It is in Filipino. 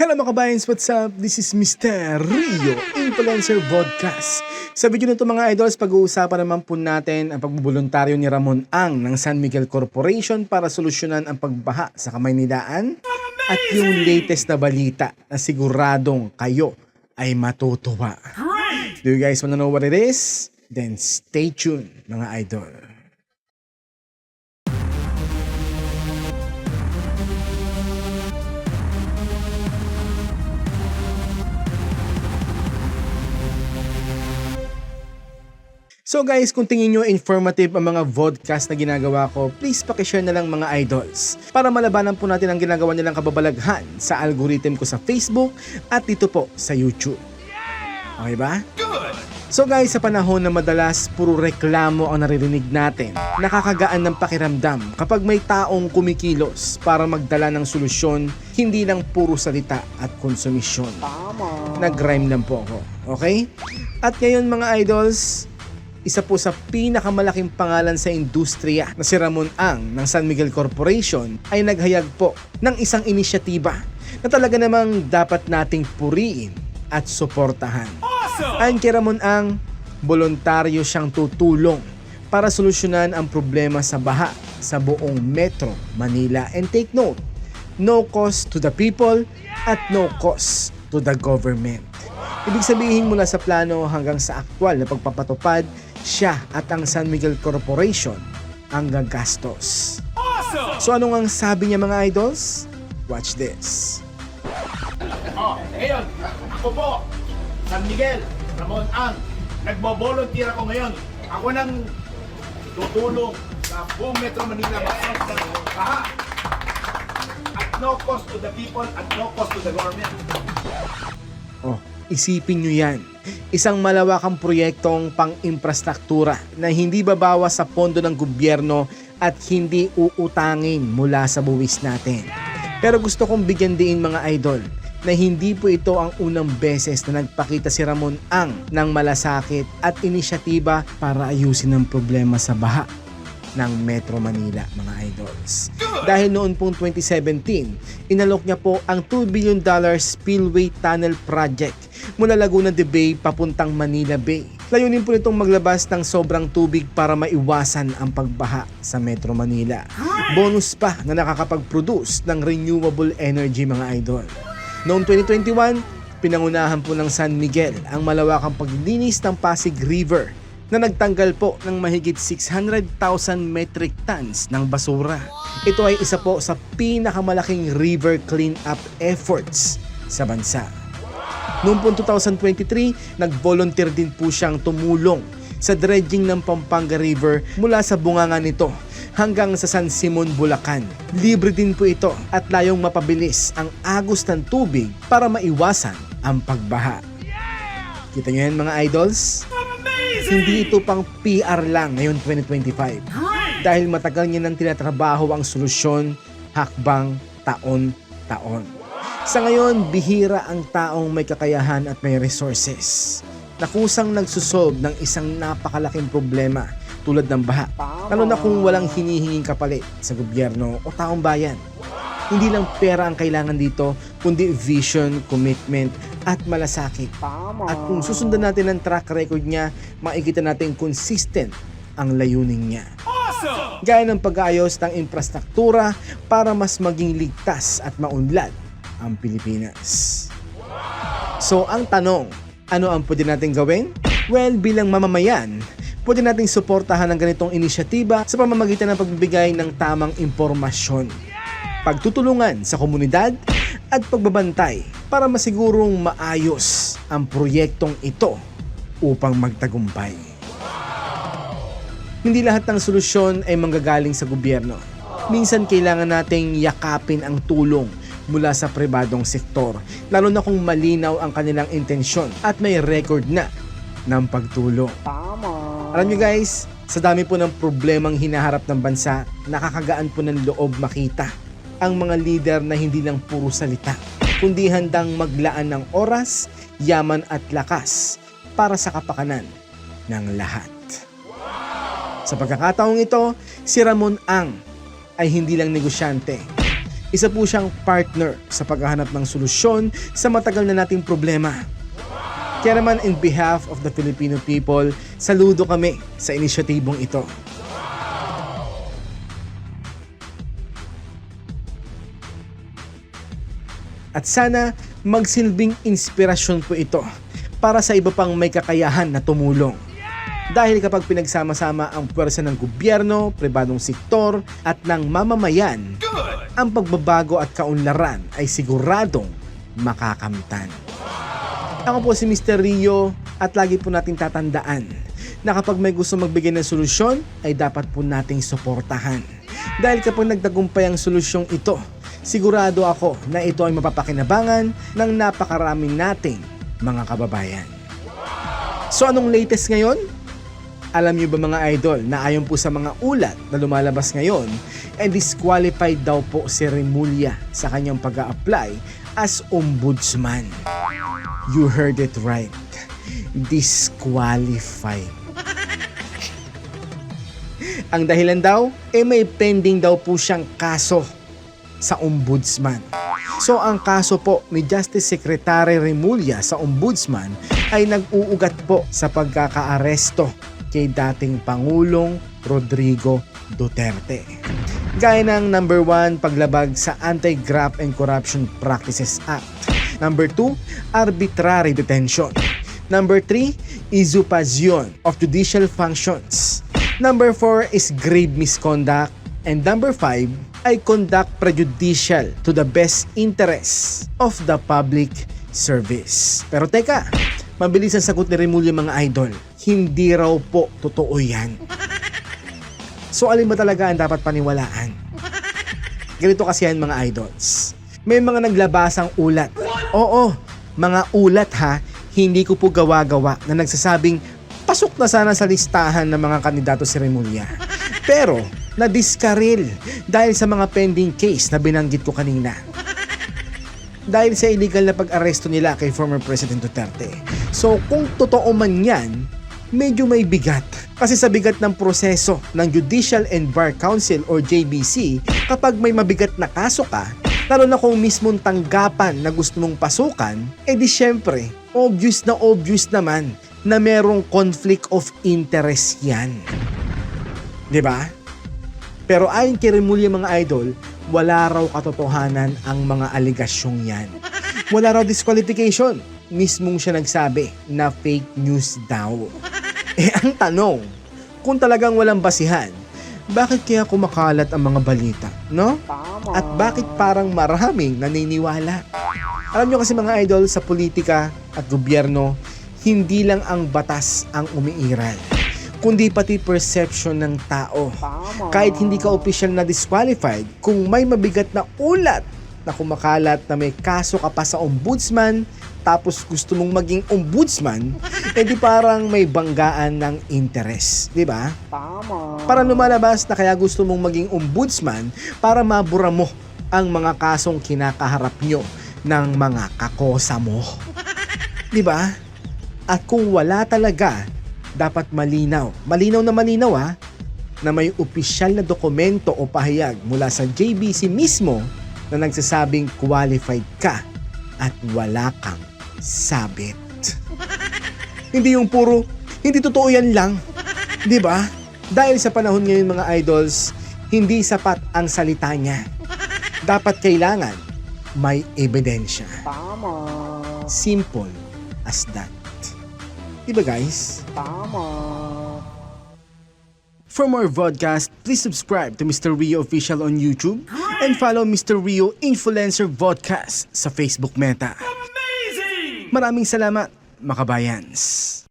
Hello mga kabayans, what's up? This is Mr. Rio, Influencer Podcast. Sa video na ito mga idols, pag-uusapan naman po natin ang pagbubuluntaryo ni Ramon Ang ng San Miguel Corporation para solusyonan ang pagbaha sa Kamaynilaan at yung latest na balita na siguradong kayo ay matutuwa. Do you guys wanna know what it is? Then stay tuned mga idol. So guys, kung tingin nyo informative ang mga vodcast na ginagawa ko, please pakishare na lang mga idols para malabanan po natin ang ginagawa nilang kababalaghan sa algorithm ko sa Facebook at dito po sa YouTube. Okay ba? So guys, sa panahon na madalas puro reklamo ang naririnig natin, nakakagaan ng pakiramdam kapag may taong kumikilos para magdala ng solusyon, hindi lang puro salita at konsumisyon. Nag-rhyme lang po ako. Okay? At ngayon mga idols, isa po sa pinakamalaking pangalan sa industriya na si Ramon Ang ng San Miguel Corporation ay naghayag po ng isang inisyatiba na talaga namang dapat nating puriin at suportahan. Ayon kay Ramon Ang, voluntaryo siyang tutulong para solusyonan ang problema sa baha sa buong Metro Manila. And take note, no cost to the people at no cost to the government. Ibig sabihin mula sa plano hanggang sa aktwal na pagpapatupad, siya at ang San Miguel Corporation ang gagastos. So ano ang sabi niya mga idols? Watch this. Oh, ngayon, ako po, San Miguel, Ramon Ang, nagbo-volunteer ako ngayon. Ako nang tutulong sa buong Metro Manila ng baha. At no cost to the people at no cost to the government. Oh, isipin nyo yan. Isang malawakang proyektong pang-infrastruktura na hindi babawas sa pondo ng gobyerno at hindi uutangin mula sa buwis natin. Pero gusto kong bigyan din mga idol na hindi po ito ang unang beses na nagpakita si Ramon Ang ng malasakit at inisyatiba para ayusin ang problema sa baha ng Metro Manila, mga idols. Dahil noon pong 2017, inalok niya po ang $2 billion Spillway Tunnel Project mula Laguna de Bay papuntang Manila Bay. Layunin po nitong maglabas ng sobrang tubig para maiwasan ang pagbaha sa Metro Manila. Bonus pa na nakakapag-produce ng renewable energy mga idol. Noong 2021, pinangunahan po ng San Miguel ang malawakang paglilinis ng Pasig River na nagtanggal po ng mahigit 600,000 metric tons ng basura. Ito ay isa po sa pinakamalaking river cleanup efforts sa bansa. Noong po 2023, nag-volunteer din po siyang tumulong sa dredging ng Pampanga River mula sa bunganga nito hanggang sa San Simon, Bulacan. Libre din po ito at layong mapabilis ang agos ng tubig para maiwasan ang pagbaha. Kita nyo yan mga idols? Hindi ito pang PR lang ngayon 2025. Dahil matagal niya nang tinatrabaho ang solusyon, hakbang, taon-taon. Sa ngayon, bihira ang taong may kakayahan at may resources na kusang nagsusolve ng isang napakalaking problema tulad ng baha. Lalo na kung walang hinihinging kapalit sa gobyerno o taong bayan. Hindi lang pera ang kailangan dito, kundi vision, commitment, at malasakit. At kung susundan natin ang track record niya, makikita natin consistent ang layunin niya. Gaya ng pag-aayos ng infrastruktura para mas maging ligtas at maunlad ang Pilipinas. So ang tanong, ano ang pwede natin gawin? Well, bilang mamamayan, pwede nating suportahan ang ganitong inisyatiba sa pamamagitan ng pagbibigay ng tamang impormasyon, pagtutulungan sa komunidad, at pagbabantay para masigurong maayos ang proyektong ito upang magtagumpay. Hindi lahat ng solusyon ay manggagaling sa gobyerno. Minsan kailangan nating yakapin ang tulong mula sa pribadong sektor, lalo na kung malinaw ang kanilang intensyon at may record na ng pagtulong. Alam nyo guys, sa dami po ng problemang hinaharap ng bansa, nakakagaan po ng loob makita ang mga leader na hindi lang puro salita, kundi handang maglaan ng oras, yaman at lakas para sa kapakanan ng lahat. Sa pagkakataong ito, si Ramon Ang ay hindi lang negosyante, Isa po siyang partner sa paghahanap ng solusyon sa matagal na nating problema. Kaya naman in behalf of the Filipino people, saludo kami sa inisyatibong ito. At sana magsilbing inspirasyon po ito para sa iba pang may kakayahan na tumulong. Dahil kapag pinagsama-sama ang pwersa ng gobyerno, pribadong sektor at ng mamamayan, ang pagbabago at kaunlaran ay siguradong makakamtan. Ako po si Mr. Rio at lagi po nating tatandaan na kapag may gusto magbigay ng solusyon ay dapat po nating suportahan. Dahil kapag nagtagumpay ang solusyong ito, sigurado ako na ito ay mapapakinabangan ng napakaraming nating mga kababayan. So anong latest ngayon? Alam niyo ba mga idol na ayon po sa mga ulat na lumalabas ngayon, eh disqualified daw po si Remulla sa kanyang pag apply as ombudsman. You heard it right. Disqualified. Ang dahilan daw, eh may pending daw po siyang kaso sa ombudsman. So ang kaso po ni Justice Secretary Remulla sa ombudsman ay nag-uugat po sa pagkakaaresto kay dating Pangulong Rodrigo Duterte. Gaya ng number 1, paglabag sa Anti-Graft and Corruption Practices Act. Number 2, arbitrary detention. Number 3, usurpation of judicial functions. Number 4 is grave misconduct. And number 5 ay conduct prejudicial to the best interests of the public service. Pero teka, mabilis ang sagot ni Remulla mga idol. Hindi raw po totoo yan. So alin ba talaga ang dapat paniwalaan? Ganito kasi yan mga idols. May mga naglabasang ulat. Oo, mga ulat ha, hindi ko po gawa-gawa na nagsasabing pasok na sana sa listahan ng mga kandidato si Remulla. Pero, na-discarril dahil sa mga pending case na binanggit ko kanina. Dahil sa illegal na pag-aresto nila kay former President Duterte. So, kung totoo man yan, medyo may bigat. Kasi sa bigat ng proseso ng Judicial and Bar Council or JBC, kapag may mabigat na kaso ka, lalo na kung mismong tanggapan na gusto mong pasukan, eh di syempre, obvious na obvious naman na merong conflict of interest yan. ba? Pero ayon kay Remulla mga idol, wala raw katotohanan ang mga aligasyong yan. Wala raw disqualification. Mismong siya nagsabi na fake news daw. Eh ang tanong, kung talagang walang basihan, bakit kaya kumakalat ang mga balita, no? At bakit parang maraming naniniwala? Alam nyo kasi mga idol, sa politika at gobyerno, hindi lang ang batas ang umiiral, kundi pati perception ng tao. Kahit hindi ka official na disqualified, kung may mabigat na ulat na kumakalat na may kaso ka pa sa ombudsman, tapos gusto mong maging ombudsman, edi parang may banggaan ng interest, di ba? Parang lumalabas na kaya gusto mong maging ombudsman para mabura mo ang mga kasong kinakaharap nyo ng mga kakosa mo. Di ba? At kung wala talaga, dapat malinaw. Malinaw na malinaw ha, na may opisyal na dokumento o pahayag mula sa JBC mismo na nagsasabing qualified ka at wala kang sabit. hindi yung puro, hindi totoo yan lang. Di ba? Dahil sa panahon ngayon mga idols, hindi sapat ang salita niya. Dapat kailangan may ebidensya. Tama. Simple as that. Diba guys? Tama. For more vodcast, please subscribe to Mr. Rio Official on YouTube and follow Mr. Rio Influencer Vodcast sa Facebook Meta. Amazing! Maraming salamat, makabayans.